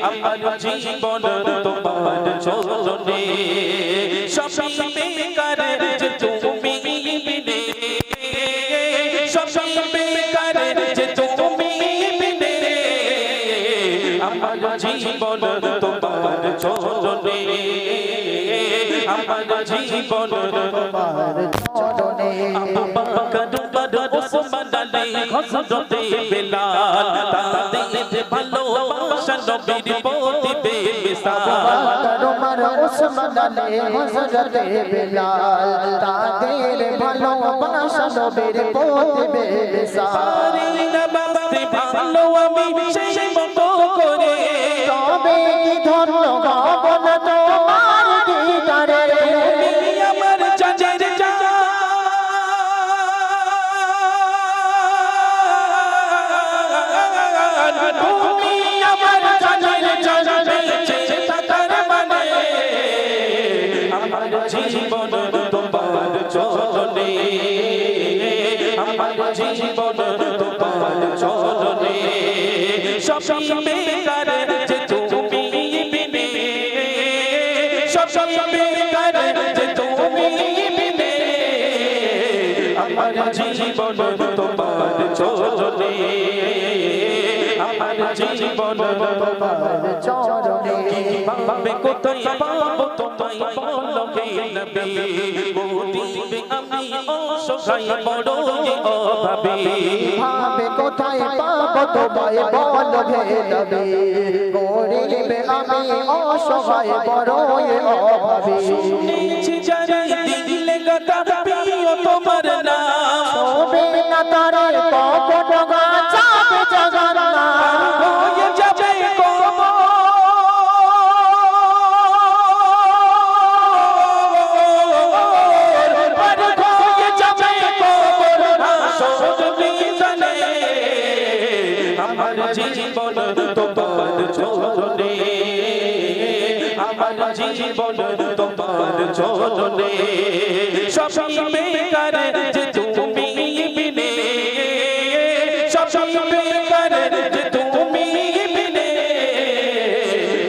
আমার জীবন তোমার চরণে সবই বেকার যে তুমি বিনে। সবই বেকার যে তুমি বিনে। আমার জীবন তোমার চরণে আমার জীবন তোমার চরণে হজরতে বেলাল তাদের ভালোবাসা নবীর প্রতি বেসাল তোমার ওসমান আলী হযরতে বিলাল তাদের ভালোবাসা নবীর প্রতি ভালো আমি সেই মতো জীবন তোমার চরণে সবই বেকার যে তুমি বিনে সবই বেকার তুমি বিনে আমার জীবন তোমার চরণে আমার জীবন তোমার আমি অসহায় বড় অভাবে ভাবে কোথায় পাবো তোমায় বল হে নবী গরিব আমি অসহায় বড় অভাবী। শুনেছি যারা দিলে কথা আমার জীবন তোমার চরণে। আমার জীবন তোমার চরণে। সবই বেকার যে তুমি বিনে সবই বেকার যে তুমি বিনে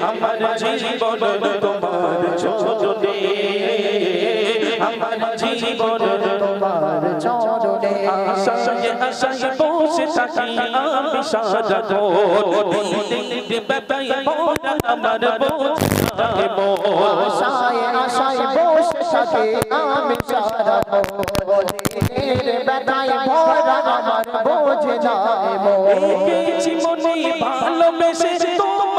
আমার জীবন তোমার চরণে। আমার জীবন আশায় আশায় বসে থাকি আমি সারা দিন বেতাই মোরা আমার বোঝায় মোর আশায় আশায় বসে থাকে আমি সারা মনের বেদায় ভরা আমার বোঝে মন এঁকেছি মনে ভালোবেসে তোমারই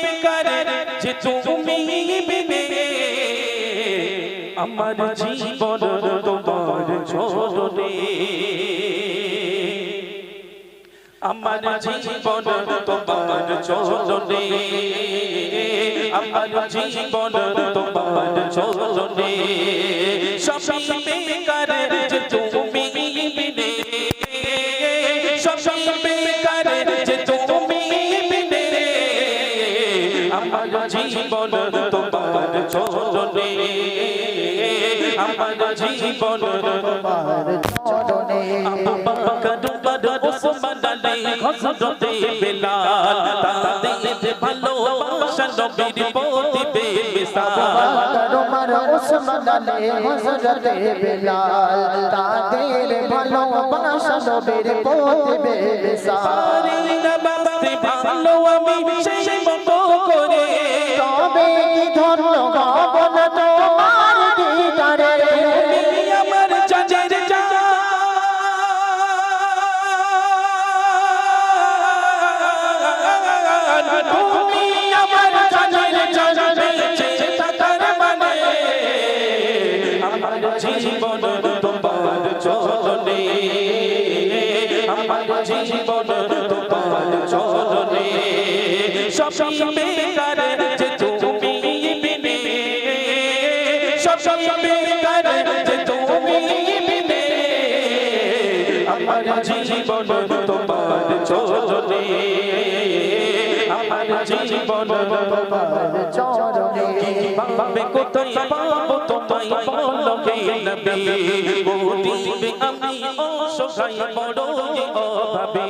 তুমি বিনে আমার জীবন তোমার চরণে। আমার জীবন তোমার চরণে। আমার জীবন তোমার চরণে। সবই বেকার যে তুমি বিনে সবই বেকার যে তুমি আমার জীবন তোমার চরণে। আমার জীবন তোমার চরণে। আমার ওসমান আলী সব বেকার যে তুমি বিনে সব বেকার যে তুমি বিনে আমার জীবন তোমার চরণে আমার জীবন। পাবে কোথায় পাবো তোমায় বলো হে নবী বলিবে আমি অসহায় বড় অভাবে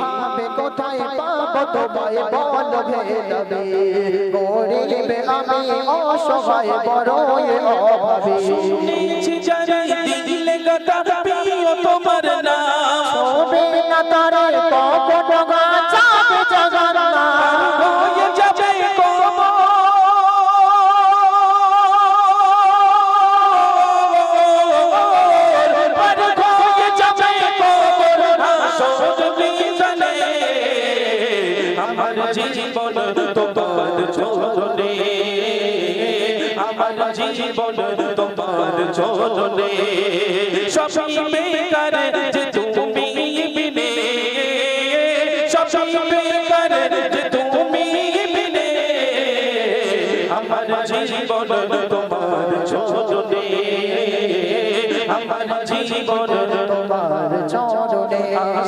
ভাবে কোথায় পাবো তোমায় বল হে নবী গরিব আমি অসহায় বড় অভাবী। শুনেছি যারা দিলে গাতা চরণে সব বেকার যে তুমি বিনে। সব বেকার যে তুমি বিনে। আমার জীবন তোমার চরণে আমার জীবন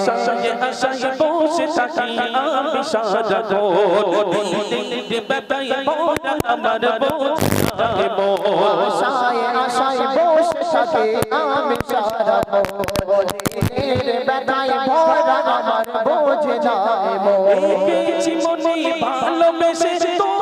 আশায় আশায় বসে থাকি আমি সারা দিল দিল বেতাই মোরা আমার বোঝায় মন আশায় আশায় বসে থাকে আমি সারা মনের বেদায় ভরা আমার বোঝে যায় মন এঁকেছি মনে ভালোবেসে তোমারই